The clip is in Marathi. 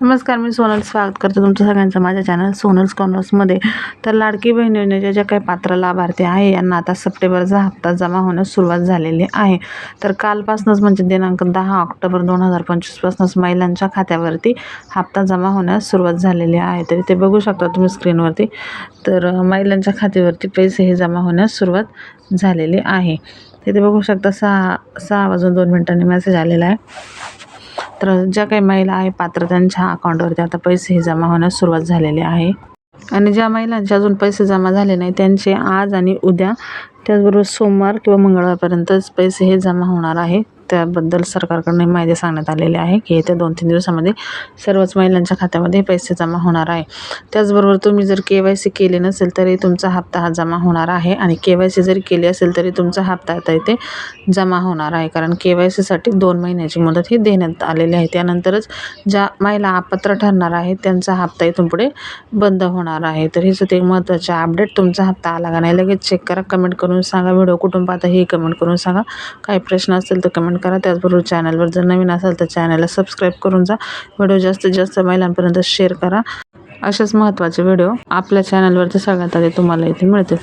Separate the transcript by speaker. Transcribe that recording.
Speaker 1: नमस्कार मी सोनल स्वागत करते तुमचं सगळ्यांचं माझ्या चॅनल सोनल्स कॉर्नर्समध्ये तर लाडकी बहीण योजनेच्या ज्या काही पात्र लाभार्थी आहे यांना आता सप्टेंबरचा हप्ता जमा होण्यास सुरुवात झालेली आहे. तर कालपासूनच म्हणजे दिनांक दहा ऑक्टोबर दोन हजार पंचवीसपासूनच महिलांच्या खात्यावरती हप्ता जमा होण्यास सुरुवात झालेली आहे. तर ते बघू शकता तुम्ही स्क्रीनवरती तर महिलांच्या खात्यावरती पैसे हे जमा होण्यास सुरुवात झालेली आहे. तिथे बघू शकता सहा सहा वाजून दोन मिनिटांनी मेसेज आलेला आहे. तर ज्या काही महिला आहे पात्र त्यांच्या अकाउंटवरती आता पैसे हे जमा होण्यास सुरुवात झालेली आहे. आणि ज्या महिलांचे अजून पैसे जमा झाले नाही त्यांचे आज आणि उद्या त्याचबरोबर सोमवार किंवा मंगळवारपर्यंतच पैसे हे जमा होणार आहे. त्याबद्दल सरकारकडून माहिती सांगण्यात आलेली आहे की येत्या दोन तीन दिवसामध्ये सर्वच महिलांच्या खात्यामध्ये पैसे जमा होणार आहे. त्याचबरोबर तुम्ही जर के वाय सी केली नसेल तरी तुमचा हप्ता हा जमा होणार आहे आणि के वाय सी जरी केली असेल तरी तुमचा हप्ता आता इथे जमा होणार आहे. कारण के वाय सीसाठी दोन महिन्याची मुदत ही देण्यात आलेली आहे. त्यानंतरच ज्या महिला अपात्र ठरणार आहेत त्यांचा हप्ता इथून पुढे बंद होणार आहे. तर हेच ते महत्त्वाचे अपडेट. तुमचा हप्ता आला का नाही लगेच चेक करा. कमेंट करून सांगा. व्हिडिओ कुटुंबातही कमेंट करून सांगा. काही प्रश्न असतील तर कमेंट कमेंट करा. त्याचबरोबर चॅनलवर जर नवीन असाल तर चॅनलला सबस्क्राईब करून जा. व्हिडिओ जास्तीत जास्त महिलांपर्यंत शेअर करा. असेच महत्त्वाचे व्हिडिओ आपल्या चॅनलवरती सगळ्यात आधी तुम्हाला इथे मिळतील.